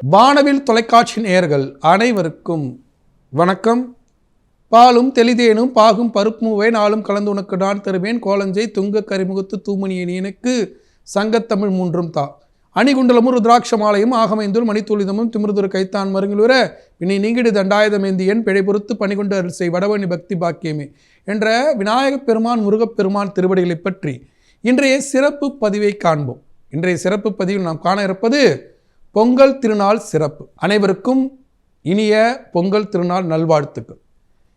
வானவில் தொலைக்காட்சி நேயர்கள் அனைவருக்கும் வணக்கம். பாலும் தெளிதேனும் பாகும் பருப்புமுவை நாளும் கலந்து உனக்கு நான் தருவேன். கோலஞ்சை துங்க கரிமுகத்து தூமணியன் எனக்கு சங்கத்தமிழ் மூன்றும் தா. அணிகுண்டலமும் ருத்ராட்சமாலையும் ஆகமைந்துள் மணித்துளிதமும் திமிருதுரு கைத்தான் மருங்கிலுர இனி நீங்கிடு தண்டாயுதமேந்தியன் பிழை பொறுத்து பணிகொண்டு அரிசை வடவணி பக்தி பாக்கியமே என்ற விநாயகப் பெருமான் முருகப்பெருமான் திருவடிகளை பற்றி இன்றைய சிறப்பு பதிவை காண்போம். இன்றைய சிறப்பு பதிவில் நாம் காண இருப்பது பொங்கல் திருநாள் சிறப்பு. அனைவருக்கும் இனிய பொங்கல் திருநாள் நல்வாழ்த்துக்கள்.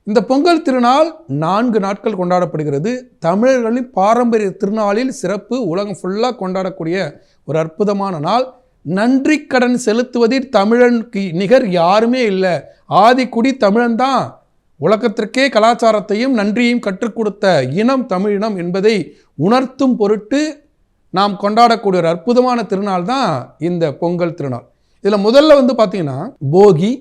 இந்த பொங்கல் திருநாள் நான்கு நாட்கள் கொண்டாடப்படுகிறது. தமிழர்களின் பாரம்பரிய திருநாளில் சிறப்பு உலகம் ஃபுல்லாக கொண்டாடக்கூடிய ஒரு அற்புதமான நாள். நன்றி கடன் செலுத்துவதில் தமிழனுக்கு நிகர் யாருமே இல்லை. ஆதிக்குடி தமிழன் தான். உலகத்திற்கே கலாச்சாரத்தையும் நன்றியையும் கற்றுக் கொடுத்த இனம் தமிழினம் என்பதை உணர்த்தும் பொருட்டு நாம் கொண்டாடக்கூடிய ஒரு அற்புதமான திருநாள் தான் இந்த பொங்கல் திருநாள். இதில் முதல்ல வந்து பார்த்தீங்கன்னா போகி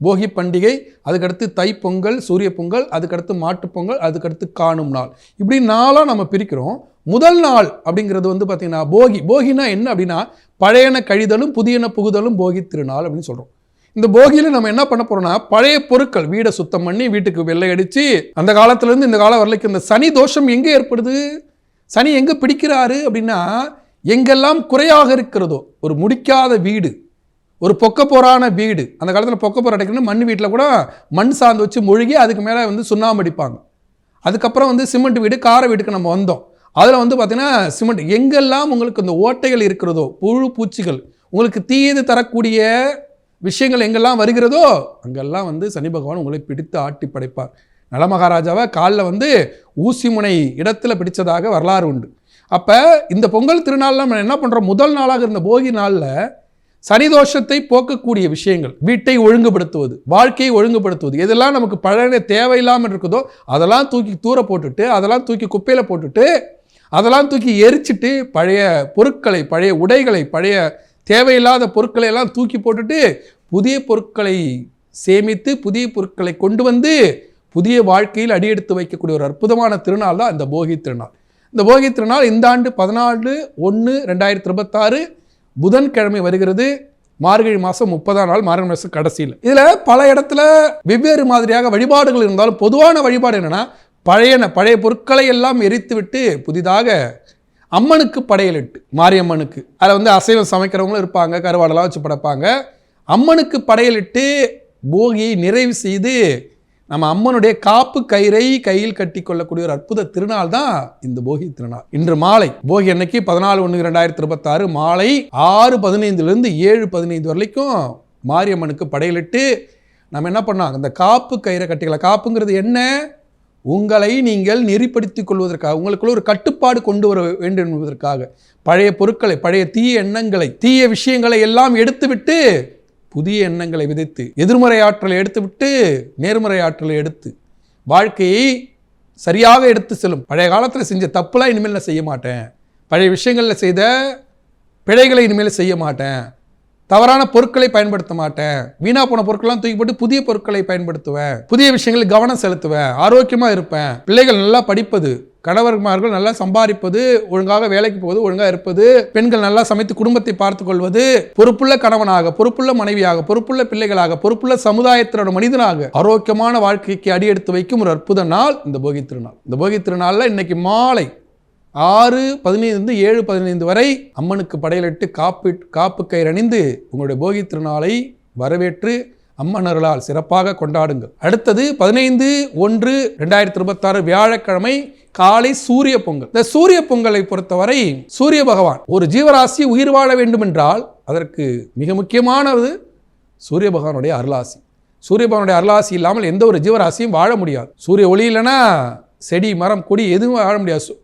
போகி பண்டிகை அதுக்கடுத்து தை பொங்கல் சூரிய பொங்கல் அதுக்கடுத்து மாட்டுப்பொங்கல் அதுக்கடுத்து காணும் நாள். இப்படி நாளாக நம்ம பிரிக்கிறோம். முதல் நாள் அப்படிங்கிறது வந்து பார்த்திங்கன்னா போகி. போகினா என்ன அப்படின்னா பழையன கழிதலும் புதியன புகுதலும் போகி திருநாள் அப்படின்னு சொல்கிறோம் இந்த போகியில் நம்ம என்ன பண்ண போகிறோம்னா பழைய பொருட்கள் வீடை சுத்தம் பண்ணி வீட்டுக்கு வெள்ளை அடித்து அந்த காலத்துலேருந்து இந்த காலம் வரலைக்கு இந்த சனி தோஷம் எங்கே ஏற்படுது? சனி எங்கே பிடிக்கிறாரு அப்படின்னா எங்கெல்லாம் குறையாக இருக்கிறதோ ஒரு முடிக்காத வீடு ஒரு பொக்கப்போரான வீடு அந்த காலத்தில் பொக்கப்போர் போர் அடைக்கணும் மண் வீட்டில் கூட மண் சார்ந்து வச்சு மொழுகி அதுக்கு மேலே வந்து சுண்ணாம்பு அடிப்பாங்க. அதுக்கப்புறம் வந்து சிமெண்ட் வீடு கார வீட்டுக்கு நம்ம வந்தோம். அதில் வந்து பார்த்திங்கன்னா சிமெண்ட் எங்கெல்லாம் உங்களுக்கு இந்த ஓட்டைகள் இருக்கிறதோ புழு பூச்சிகள் உங்களுக்கு தீயது தரக்கூடிய விஷயங்கள் எங்கெல்லாம் வருகிறதோ அங்கெல்லாம் வந்து சனி பகவான் உங்களை பிடித்து ஆட்டி படைப்பார் நலமகாராஜாவை காலில் வந்து ஊசி முனை இடத்துல பிடித்ததாக வரலாறு உண்டு. அப்போ இந்த பொங்கல் திருநாளில் நம்ம என்ன பண்ணுறோம் முதல் நாளாக இருந்த போகி நாளில் சனிதோஷத்தை போக்கக்கூடிய விஷயங்கள் வீட்டை ஒழுங்குபடுத்துவது வாழ்க்கையை ஒழுங்குபடுத்துவது எதெல்லாம் நமக்கு பழைய தேவையில்லாமல் இருக்குதோ அதெல்லாம் தூக்கி தூர போட்டுட்டு அதெல்லாம் தூக்கி குப்பையில் போட்டுட்டு அதெல்லாம் தூக்கி எரிச்சிட்டு பழைய பொருட்களை பழைய உடைகளை பழைய தேவையில்லாத பொருட்களை எல்லாம் தூக்கி போட்டுட்டு புதிய பொருட்களை சேமித்து புதிய பொருட்களை கொண்டு வந்து புதிய வாழ்க்கையில் அடியெடுத்து வைக்கக்கூடிய ஒரு அற்புதமான திருநாள் தான் இந்த போகி திருநாள். இந்த போகி திருநாள் இந்த ஆண்டு பதினாலு ஒன்று ரெண்டாயிரத்தி இருபத்தாறு புதன்கிழமை வருகிறது. மார்கழி மாதம் முப்பதாம் நாள் மார்கழி மாதம் கடைசியில். இதில் பல இடத்துல வெவ்வேறு மாதிரியாக வழிபாடுகள் இருந்தாலும் பொதுவான வழிபாடு என்னென்னா பழையன பழைய பொருட்களை எல்லாம் எரித்துவிட்டு புதிதாக அம்மனுக்கு படையலிட்டு மாரியம்மனுக்கு. அதில் வந்து அசைவம் சமைக்கிறவங்களும் இருப்பாங்க கருவாடெல்லாம் வச்சு படைப்பாங்க. அம்மனுக்கு படையலிட்டு போகியை நிறைவு செய்து நம்ம அம்மனுடைய காப்பு கயிறை கையில் கட்டி கொள்ளக்கூடிய ஒரு அற்புத திருநாள் தான் இந்த போகி திருநாள். இன்று மாலை போகி அன்னைக்கு பதினாலு ஒன்று ரெண்டாயிரத்தி இருபத்தாறு மாலை ஆறு பதினைந்துலேருந்து ஏழு பதினைந்து வரைக்கும் மாரியம்மனுக்கு படையலிட்டு நம்ம என்ன பண்ணோம் அந்த காப்பு கயிறை கட்டிக்கலாம். காப்புங்கிறது என்ன? உங்களை நீங்கள் நெறிப்படுத்திக் கொள்வதற்காக உங்களுக்குள்ள ஒரு கட்டுப்பாடு கொண்டு வர வேண்டும் என்பதற்காக. பழைய பொருட்களை பழைய தீய எண்ணங்களை தீய விஷயங்களை எல்லாம் எடுத்துவிட்டு புதிய எண்ணங்களை விதைத்து எதிர்மறை ஆற்றலை எடுத்துவிட்டு நேர்மறை ஆற்றலை எடுத்து வாழ்க்கையை சரியாக எடுத்து செல்லும். பழைய காலத்தில் செஞ்ச தப்புலாம் இனிமேல் நான் செய்ய மாட்டேன். பழைய விஷயங்களில் செய்த பிழைகளை இனிமேல் செய்ய மாட்டேன். தவறான பொருட்களை பயன்படுத்த மாட்டேன். வீணா போன பொருட்கள்லாம் தூக்கி போட்டு புதிய பொருட்களை பயன்படுத்துவேன். புதிய விஷயங்களில் கவனம் செலுத்துவேன். ஆரோக்கியமாக இருப்பேன். பிள்ளைகள் நல்லா படிப்பது கணவர்மார்கள் நல்லா சம்பாதிப்பது ஒழுங்காக வேலைக்கு போவது ஒழுங்காக இருப்பது பெண்கள் நல்லா சமைத்து குடும்பத்தை பார்த்து கொள்வது பொறுப்புள்ள கணவனாக பொறுப்புள்ள மனைவியாக பொறுப்புள்ள பிள்ளைகளாக பொறுப்புள்ள சமுதாயத்தினோட மனிதனாக ஆரோக்கியமான வாழ்க்கைக்கு அடியெடுத்து வைக்கும் ஒரு அற்புத நாள் இந்த போகி திருநாள். இந்த போகி திருநாளில் இன்னைக்கு மாலை ஆறு பதினைந்து ஏழு பதினைந்து வரை அம்மனுக்கு படையலிட்டு காப்பு காப்பு கயிறணிந்து உங்களுடைய போகி திருநாளை வரவேற்று அம்மன் அருளால் சிறப்பாக கொண்டாடுங்கள். அடுத்தது பதினைந்து ஒன்று ரெண்டாயிரத்தி இருபத்தாறு வியாழக்கிழமை காலை சூரிய பொங்கல். இந்த சூரிய பொங்கலை பொறுத்தவரை சூரிய பகவான் ஒரு ஜீவராசி உயிர் வாழ வேண்டும் என்றால் அதற்கு மிக முக்கியமானது சூரிய பகவானுடைய அருளாசி. சூரிய பகவானுடைய அருளாசி இல்லாமல் எந்த ஒரு ஜீவராசியும் வாழ முடியாது. சூரிய ஒளி இல்லைன்னா செடி மரம் கொடி எதுவும் வாழ முடியாது.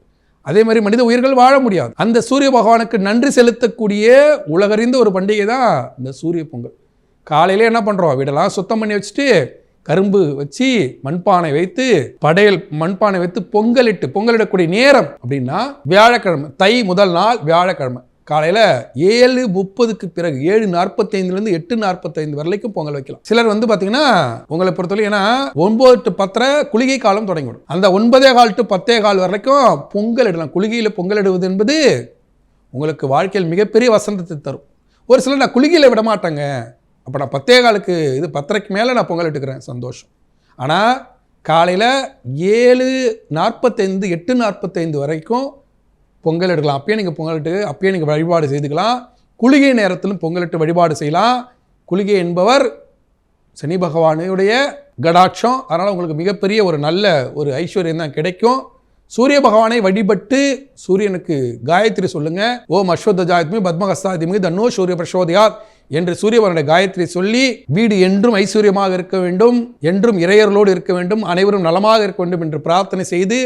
அதே மாதிரி மனித உயிர்கள் வாழ முடியாது. அந்த சூரிய பகவானுக்கு நன்றி செலுத்தக்கூடிய உலகறிந்த ஒரு பண்டிகை தான் இந்த சூரிய பொங்கல். காலையிலே என்ன பண்ணுறோம் வீடெல்லாம் சுத்தம் பண்ணி வச்சுட்டு கரும்பு வச்சு மண்பானை வைத்து படையல் மண்பானை வைத்து பொங்கலிட்டு பொங்கலிடக்கூடிய நேரம் அப்படின்னா வியாழக்கிழமை தை முதல் நாள் வியாழக்கிழமை. காலையில் ஏழு முப்பதுக்கு பிறகு ஏழு நாற்பத்தைந்துலேருந்து எட்டு நாற்பத்தைந்து வரைக்கும் பொங்கல் வைக்கலாம். சிலர் வந்து பார்த்தீங்கன்னா உங்களை பொறுத்தவரை ஏன்னா ஒன்பது டு பத்தரை குளிகை காலம் தொடங்கிவிடும். அந்த ஒன்பதே கால் டு பத்தே கால் வரைக்கும் பொங்கல் இடலாம். குளிகையில் பொங்கல் இடுவது என்பது உங்களுக்கு வாழ்க்கையில் மிகப்பெரிய வசந்தத்தை தரும். ஒரு சிலர் நான் குளிகையில் விட மாட்டேங்க. அப்போ நான் பத்தே காலுக்கு இது பத்தரைக்கு மேலே நான் பொங்கல் இட்டுக்கிறேன். சந்தோஷம். ஆனால் காலையில் ஏழு நாற்பத்தைந்து எட்டு நாற்பத்தைந்து வரைக்கும் பொங்கல் எடுக்கலாம். அப்பயே நீங்கள் பொங்கலிட்டு அப்பயே நீங்கள் வழிபாடு செய்துக்கலாம். குளிகை நேரத்திலும் பொங்கலிட்டு வழிபாடு செய்யலாம். குளிகை என்பவர் சனி பகவானுடைய கடாட்சம். அதனால் உங்களுக்கு மிகப்பெரிய ஒரு நல்ல ஒரு ஐஸ்வர்யம் தான் கிடைக்கும். சூரிய பகவானை வழிபட்டு சூரியனுக்கு காயத்ரி சொல்லுங்க. ஓம் அஸ்வத்த ஜாயத்மி பத்மகஸ்தாதிமி தன்னோ சூரிய பிரசோதயாத் என்று சூரியவனுடைய காயத்ரி சொல்லி வீடு என்றும் ஐஸ்வர்யமாக இருக்க வேண்டும் என்றும் இறையர்களோடு இருக்க வேண்டும் அனைவரும் நலமாக இருக்க வேண்டும் என்று பிரார்த்தனை செய்து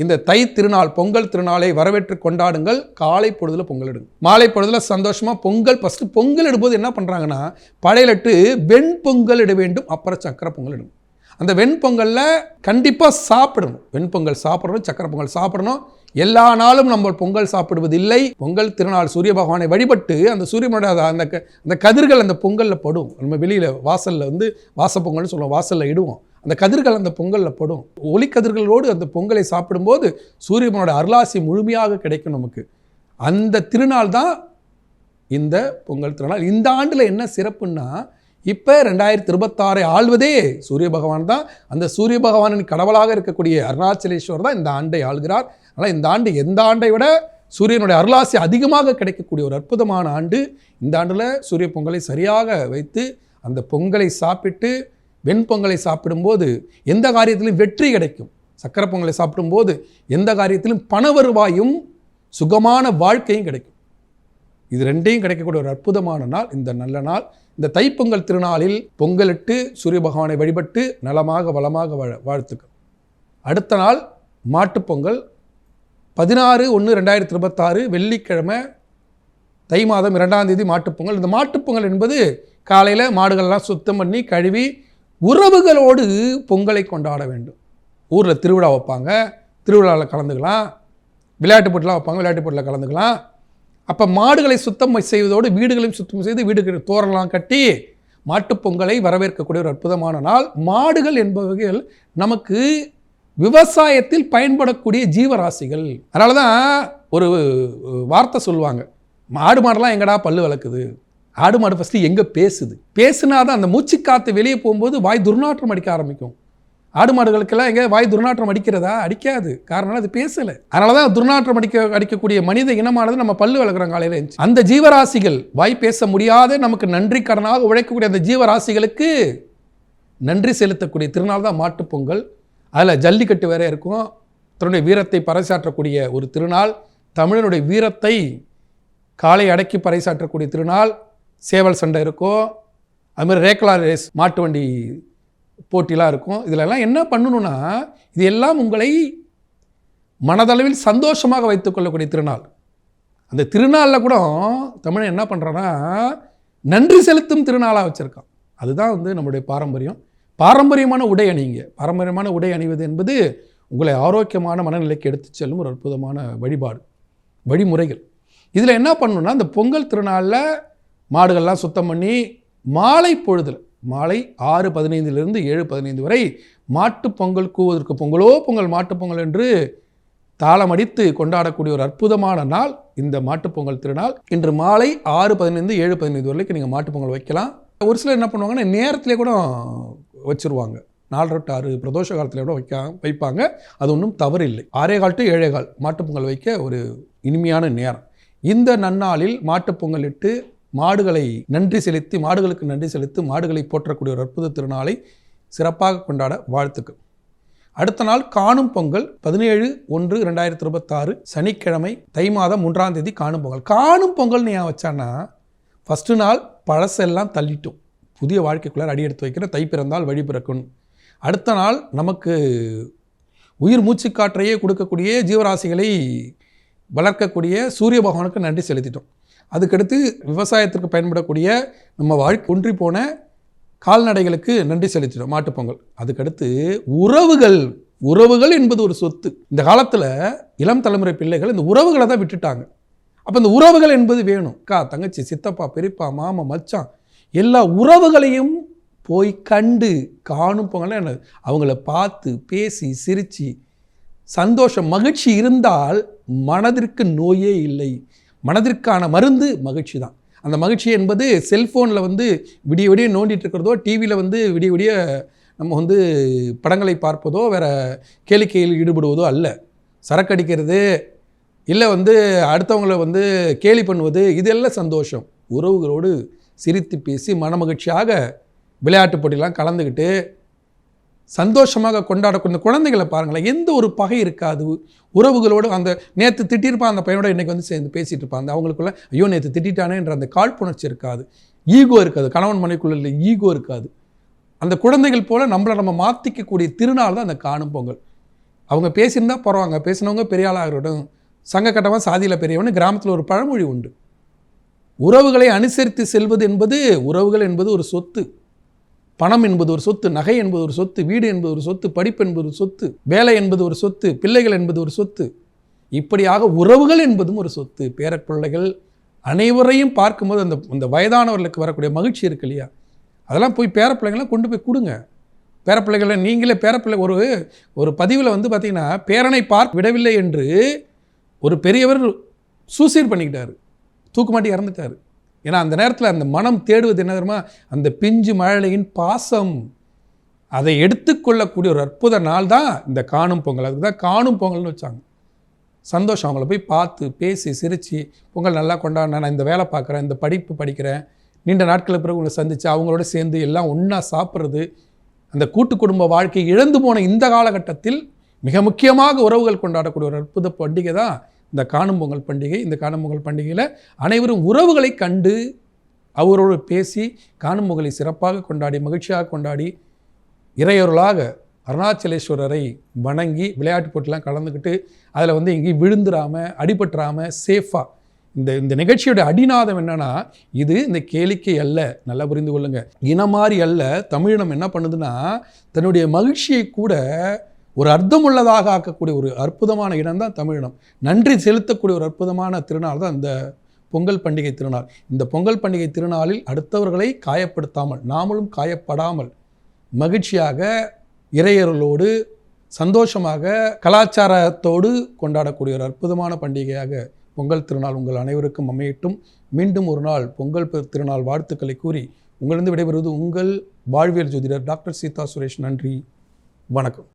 இந்த தை திருநாள் பொங்கல் திருநாளை வரவேற்று கொண்டாடுங்கள். காலை பொழுதுல பொங்கல் இடுங்க மாலை பொழுதுல சந்தோஷமா பொங்கல் ஃபர்ஸ்ட் பொங்கல் இடும்போது என்ன பண்றாங்கன்னா படையிலட்டு வெண் பொங்கல் இட வேண்டும் அப்புறம் சக்கரை பொங்கல் இடுங்க அந்த வெண்பொங்கல்ல கண்டிப்பாக சாப்பிடணும். வெண்பொங்கல் சாப்பிடணும் சக்கரை பொங்கல் சாப்பிடணும். எல்லா நாளும் நம்ம பொங்கல் சாப்பிடுவது இல்லை பொங்கல் திருநாள் சூரிய பகவானை வழிபட்டு அந்த சூரியனோட அந்த க- அந்த கதிர்கள் அந்த பொங்கலில் படும். நம்ம வெளியில் வாசலில் வந்து வாசப்பொங்கல்னு சொல்லுவோம் வாசலில் இடுவோம். அந்த கதிர்கள் அந்த பொங்கலில் படும். ஒளி கதிர்களோடு அந்த பொங்கலை சாப்பிடும்போது சூரியனோட அருளாசி முழுமையாக கிடைக்கும் நமக்கு. அந்த திருநாள் தான் இந்த பொங்கல் திருநாள். இந்த ஆண்டில் என்ன சிறப்புன்னா இப்போ ரெண்டாயிரத்தி இருபத்தாறை ஆள்வதே சூரிய பகவான் தான். அந்த சூரிய பகவானின் கடவுளாக இருக்கக்கூடிய அருணாச்சலேஸ்வர் தான் இந்த ஆண்டை ஆள்கிறார். ஆனால் இந்த ஆண்டு எந்த ஆண்டை விட சூரியனுடைய அருளாசி அதிகமாக கிடைக்கக்கூடிய ஒரு அற்புதமான ஆண்டு. இந்த ஆண்டில் சூரிய பொங்கலை சரியாக வைத்து அந்த பொங்கலை சாப்பிட்டு வெண்பொங்கலை சாப்பிடும்போது எந்த காரியத்திலும் வெற்றி கிடைக்கும். சக்கரை பொங்கலை சாப்பிடும்போது எந்த காரியத்திலும் பண வருவாயும் சுகமான வாழ்க்கையும் கிடைக்கும். இது ரெண்டையும் கிடைக்கக்கூடிய ஒரு அற்புதமான நாள். இந்த நல்ல நாள் இந்த தைப்பொங்கல் திருநாளில் பொங்கலிட்டு சூரிய பகவானை வழிபட்டு நலமாக வளமாக வாழ வாழ்த்துக்கள். அடுத்த நாள் மாட்டுப்பொங்கல் பதினாறு ஒன்று ரெண்டாயிரத்தி இருபத்தாறு வெள்ளிக்கிழமை தை மாதம் இரண்டாம் தேதி மாட்டுப்பொங்கல் இந்த மாட்டுப்பொங்கல் என்பது காலையில் மாடுகள்லாம் சுத்தம் பண்ணி கழுவி உறவுகளோடு பொங்கலை கொண்டாட வேண்டும். ஊரில் திருவிழா வைப்பாங்க. திருவிழாவில் கலந்துக்கலாம். விளையாட்டு போட்டிலாம் வைப்பாங்க. விளையாட்டு போட்டியில் கலந்துக்கலாம். அப்போ மாடுகளை சுத்தம் செய்வதோடு வீடுகளையும் சுத்தம் செய்து வீடுகள் தோறலாம் கட்டி மாட்டுப் பொங்கலை வரவேற்கக்கூடிய ஒரு அற்புதமான நாள். மாடுகள் என்பவைகள் நமக்கு விவசாயத்தில் பயன்படக்கூடிய ஜீவராசிகள். அதனால தான் ஒரு வார்த்தை சொல்லுவாங்க. மாடு மாடெல்லாம் எங்கடா பல்லு வளர்க்குது? ஆடு மாடு ஃபஸ்ட்டு எங்கே பேசுது? பேசுனா தான் அந்த மூச்சு காற்று வெளியே போகும்போது வாய் துர்நாற்றம் அடிக்க ஆரம்பிக்கும். ஆடு மாடுகளுக்கெல்லாம் எங்கே வாய் துர்நாற்றம் அடிக்கிறதா? அடிக்காது. காரணம் அது பேசலை. அதனால தான் துர்நாற்றம் அடிக்க அடிக்கக்கூடிய மனித இனமானது நம்ம பல்லு வளர்க்குறோம் காலையில் இருந்துச்சு அந்த ஜீவராசிகள் வாய் பேச முடியாத நமக்கு நன்றி கடனாக உழைக்கக்கூடிய அந்த ஜீவராசிகளுக்கு நன்றி செலுத்தக்கூடிய திருநாள் தான் மாட்டுப் பொங்கல். அதில் ஜல்லிக்கட்டு வேற இருக்கும். தன்னுடைய வீரத்தை பறைசாற்றக்கூடிய ஒரு திருநாள். தமிழனுடைய வீரத்தை காலை அடக்கி பறைசாற்றக்கூடிய திருநாள். சேவல் சண்டை இருக்கும் அது மாதிரி ரேக்லா ரேஸ் மாட்டு வண்டி போட்டிலாம் இருக்கும். இதிலெல்லாம் என்ன பண்ணணும்னா இது எல்லாம் உங்களை மனதளவில் சந்தோஷமாக வைத்துக்கொள்ளக்கூடிய திருநாள். அந்த திருநாளில் கூட தமிழன் என்ன பண்ணுறான்னா நன்றி செலுத்தும் திருநாளாக வச்சுருக்கான். அதுதான் வந்து நம்முடைய பாரம்பரியம். பாரம்பரியமான உடை அணிங்க. பாரம்பரியமான உடை அணிவது என்பது உங்களை ஆரோக்கியமான மனநிலைக்கு எடுத்துச் செல்லும் ஒரு அற்புதமான வழிபாடு வழிமுறைகள். இதில் என்ன பண்ணணும்னா இந்த பொங்கல் திருநாளில் மாடுகள்லாம் சுத்தம் பண்ணி மாலை பொழுதில் மாலை ஆறு பதினைந்திலிருந்து ஏழு பதினைந்து வரை மாட்டு பொங்கல் கூவதற்கு பொங்கலோ பொங்கல் மாட்டுப் பொங்கல் என்று தாளம் அடித்து கொண்டாடக்கூடிய ஒரு அற்புதமான நாள் இந்த மாட்டுப் பொங்கல் திருநாள். இன்று மாலை ஆறு பதினைந்து ஏழு பதினைந்து வரைக்கும் நீங்கள் மாட்டுப்பொங்கல் வைக்கலாம். ஒரு சிலர் என்ன பண்ணுவாங்கன்னா நேரத்திலே கூட வச்சுருவாங்க. நாலரை டு ஆறு பிரதோஷ காலத்தில் கூட வைக்க வைப்பாங்க. அது ஒன்றும் தவறு இல்லை ஆறே கால் டு ஏழே கால் வைக்க ஒரு இனிமையான நேரம். இந்த நன்னாளில் மாட்டுப்பொங்கல் இட்டு மாடுகளை நன்றி செலுத்தி மாடுகளுக்கு நன்றி செலுத்தி மாடுகளை போற்றக்கூடிய ஒரு அற்புத திருநாளை சிறப்பாக கொண்டாட வாழ்த்துக்கள். அடுத்த நாள் காணும் பொங்கல் பதினேழு ஒன்று ரெண்டாயிரத்தி இருபத்தாறு சனிக்கிழமை தை மாதம் மூன்றாம் தேதி காணும் பொங்கல். காணும் பொங்கல்னு ஏன் வச்சான்னா ஃபஸ்ட்டு நாள் பழசெல்லாம் தள்ளிட்டோம். புதிய வாழ்க்கைக்குள்ளே அடி எடுத்து வைக்கிற தை பிறந்தால் வழி பிறக்கும். அடுத்த நாள் நமக்கு உயிர் மூச்சுக்காற்றையே கொடுக்கக்கூடிய ஜீவராசிகளை வளர்க்கக்கூடிய சூரிய பகவானுக்கு நன்றி செலுத்திட்டோம். அதுக்கடுத்து விவசாயத்திற்கு பயன்படக்கூடிய நம்ம வாழ்க்கை ஒன்றி போன கால்நடைகளுக்கு நன்றி செலுத்திடும் மாட்டுப்பொங்கல் அதுக்கடுத்து உறவுகள் உறவுகள் என்பது ஒரு சொத்து. இந்த காலத்தில் இளம் தலைமுறை பிள்ளைகள் இந்த உறவுகளை தான் விட்டுட்டாங்க. அப்போ இந்த உறவுகள் என்பது வேணும். அக்கா தங்கச்சி சித்தப்பா பெரியப்பா மாமா மச்சான் எல்லா உறவுகளையும் போய் கண்டு காணும் பொங்கல் என்ன? அவங்கள பார்த்து பேசி சிரித்து சந்தோஷம் மகிழ்ச்சி இருந்தால் மனதிற்கு நோயே இல்லை. மனதிற்கான மருந்து மகிழ்ச்சி தான். அந்த மகிழ்ச்சி என்பது செல்ஃபோனில் வந்து விடிய விடிய நோண்டிட்டு இருக்கிறதோ டிவியில் வந்து விடிய விடிய நம்ம வந்து படங்களை பார்ப்பதோ வேறு கேளிக்கையில் ஈடுபடுவதோ அல்ல. சரக்கு அடிக்கிறது இல்லை வந்து அடுத்தவங்கள வந்து கேலி பண்ணுவது இதெல்லாம் சந்தோஷம். உறவுகளோடு சிரித்து பேசி மனமகிழ்ச்சியாக விளையாட்டு போட்டிலாம் கலந்துக்கிட்டு சந்தோஷமாக கொண்டாடக்கூடிய இந்த குழந்தைகளை பாருங்களேன். எந்த ஒரு பகை இருக்காது. உறவுகளோடு அந்த நேற்று திட்டிருப்பான் அந்த பையனோட இன்றைக்கி வந்து சேர்ந்து பேசிகிட்டு இருப்பான். அந்த அவங்களுக்குள்ள ஐயோ நேற்று திட்டானேன்ற அந்த காழ்ப்புணர்ச்சி இருக்காது. ஈகோ இருக்காது. கணவன் மனைக்குள்ள ஈகோ இருக்காது. அந்த குழந்தைகள் போல் நம்மளை நம்ம மாற்றிக்கக்கூடிய திருநாள் தான் அந்த காணும் பொங்கல். அவங்க பேசியிருந்தா போகிறவாங்க பேசினவங்க பெரிய ஆளாக இருக்கட்டும் சங்க கட்டவன் சாதியில் பெரியவன் கிராமத்தில் ஒரு பழமொழி உண்டு. உறவுகளை அனுசரித்து செல்வது என்பது உறவுகள் என்பது ஒரு சொத்து. பணம் என்பது ஒரு சொத்து நகை என்பது ஒரு சொத்து வீடு என்பது ஒரு சொத்து படிப்பு என்பது ஒரு சொத்து வேலை என்பது ஒரு சொத்து பிள்ளைகள் என்பது ஒரு சொத்து. இப்படியாக உறவுகள் என்பதும் ஒரு சொத்து. பேரப்பிள்ளைகள் அனைவரையும் பார்க்கும்போது அந்த அந்த வயதானவர்களுக்கு வரக்கூடிய மகிழ்ச்சி இருக்கு இல்லையா? அதெல்லாம் போய் பேரப்பிள்ளைங்களாம் கொண்டு போய் கொடுங்க. பேரப்பிள்ளைகளை நீங்களே பேரப்பிள்ளை ஒரு ஒரு பதிவில் வந்து பார்த்தீங்கன்னா பேரனை பார்க்க விடவில்லை என்று ஒரு பெரியவர் சூசைட் பண்ணிக்கிட்டார். தூக்கு மாட்டி இறந்துட்டார். ஏன்னா அந்த நேரத்தில் அந்த மனம் தேடுவது என்ன தெரியுமா? அந்த பிஞ்சு மழலையின் பாசம். அதை எடுத்துக்கொள்ளக்கூடிய ஒரு அற்புத நாள் தான் இந்த காணும் பொங்கல். அதுக்கு தான் காணும் பொங்கல்னு வச்சாங்க. சந்தோஷம். அவங்கள போய் பார்த்து பேசி சிரித்து பொங்கல் நல்லா கொண்டாடினேன் நான் இந்த வேலை பார்க்குறேன் இந்த படிப்பு படிக்கிறேன். நீண்ட நாட்களுக்கு பிறகு உங்களை சந்தித்து அவங்களோட சேர்ந்து எல்லாம் ஒன்றா சாப்பிட்றது. அந்த கூட்டு குடும்ப வாழ்க்கை இழந்து போன இந்த காலகட்டத்தில் மிக முக்கியமாக உறவுகள் கொண்டாடக்கூடிய ஒரு அற்புத பண்டிகை தான் இந்த காணும் பொங்கல் பண்டிகை இந்த காணும் பொங்கல் பண்டிகையில் அனைவரும் உறவுகளை கண்டு அவரோடு பேசி காணும் பொங்கலை சிறப்பாக கொண்டாடி மகிழ்ச்சியாக கொண்டாடி இறையொருளாக அருணாச்சலேஸ்வரரை வணங்கி விளையாட்டு போட்டிலாம் கலந்துக்கிட்டு அதில் வந்து எங்கேயும் விழுந்துடாமல் அடிபட்டுறாமல் சேஃபாக இந்த இந்த நிகழ்ச்சியோட அடிநாதம் என்னென்னா இது இந்த கேளிக்கை அல்ல. நல்லா புரிந்து கொள்ளுங்கள் இன மாதிரி அல்ல. தமிழினம் என்ன பண்ணுதுன்னா தன்னுடைய மகிழ்ச்சியை கூட ஒரு அர்த்தமுள்ளதாக ஆக்கக்கூடிய ஒரு அற்புதமான இடம் தான் தமிழினம். நன்றி செலுத்தக்கூடிய ஒரு அற்புதமான திருநாள் தான் இந்த பொங்கல் பண்டிகை திருநாள். இந்த பொங்கல் பண்டிகை திருநாளில் அடுத்தவர்களை காயப்படுத்தாமல் நாமளும் காயப்படாமல் மகிழ்ச்சியாக இறையர்களோடு சந்தோஷமாக கலாச்சாரத்தோடு கொண்டாடக்கூடிய ஒரு அற்புதமான பண்டிகையாக பொங்கல் திருநாள் உங்கள் அனைவருக்கும் அமையட்டும். மீண்டும் ஒரு நாள் பொங்கல் திருநாள் வாழ்த்துக்களை கூறி உங்களிருந்து விடைபெறுவது உங்கள் வாழ்வியல் ஜோதிடர் டாக்டர் சீதா சுரேஷ். நன்றி. வணக்கம்.